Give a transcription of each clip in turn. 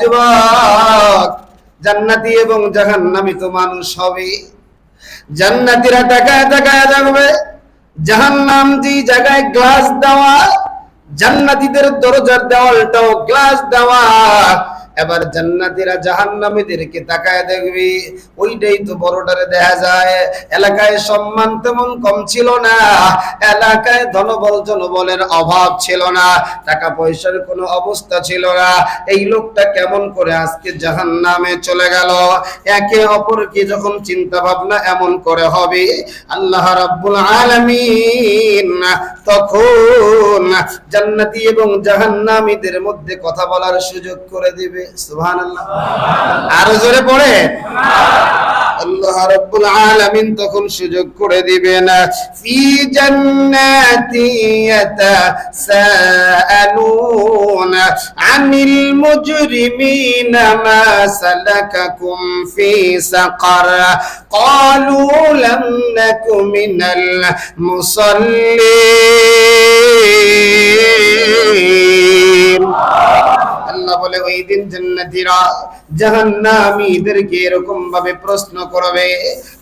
যুবক জান্নাতি এবং জাহান্নামি তো মানুষ হবে। জান্নাতিরা তাকায় তাকায় থাকবে জাহান্নাম যে জায়গায় গ্লাস দেওয়া, জান্নাতিদের দরজার দেওয়ালটাও গ্লাস দেওয়া। এবার জান্নাতীরা জাহান্নামীদেরকে তাকায় দেখবি, ওইটাই তো বড়টারে দেখা যায়। এলাকায় সম্মান তেমন কম ছিল না, এলাকায় ধনবল জনবলের অভাব ছিল না টাকা পয়সার কোনো অবস্থা ছিল না। এই লোকটা কেমন করে আজকে জাহান্নামে চলে গেল? একে অপরকে যখন চিন্তা ভাবনা এমন করে হবে, আল্লাহ রাব্বুল আলামিন তখন জান্নাতি এবং জাহান্নামীদের মধ্যে কথা বলার সুযোগ করে দিবে। سبحان الله আরো জোরে পড়ে আল্লাহ রাব্বুল আলামিন তখন সুযোগ করে দিবেন في جنات يتساءلون عن المجرمين ما سلككم في سقر قالوا لم نك من المصلين বলে ওই দিন জান্নাতীরা জাহান্নামীদেরকে এরকম ভাবে প্রশ্ন করবে।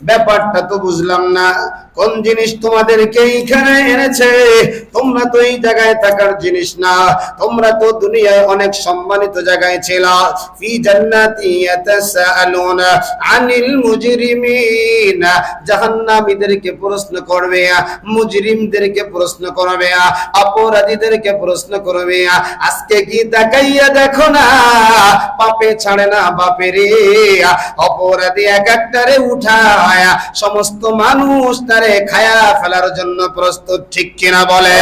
ব্যাপারটা তো বুঝলাম না। কোন জিনিস তোমাদেরকে এইখানে এনেছে? তোমরা তো এই জায়গায় থাকার জিনিস না। তোমরা তো দুনিয়ায় অনেক সম্মানিত জায়গায় ছিল। ফি জান্নাতি ইয়াতাসাআলুনা আনিল মুজরিমিন। জাহান্নামীদেরকে প্রশ্ন করবে, মুজরিমদেরকে প্রশ্ন করবে, অপরাধীদেরকে প্রশ্ন করবে, আজকে কি তাকাইয়া দেখো না? পাপে ছাড়ে না বাপে রে অপরাধী এক একটারে উঠায়। সমস্ত মানুষ তারে খায়া ফেলার জন্য প্রস্তুত, ঠিক কিনা বলে?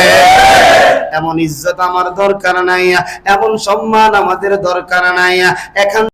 এমন ইজ্জত আমার দরকার নাই, এমন সম্মান আমাদের দরকার নাই। এখন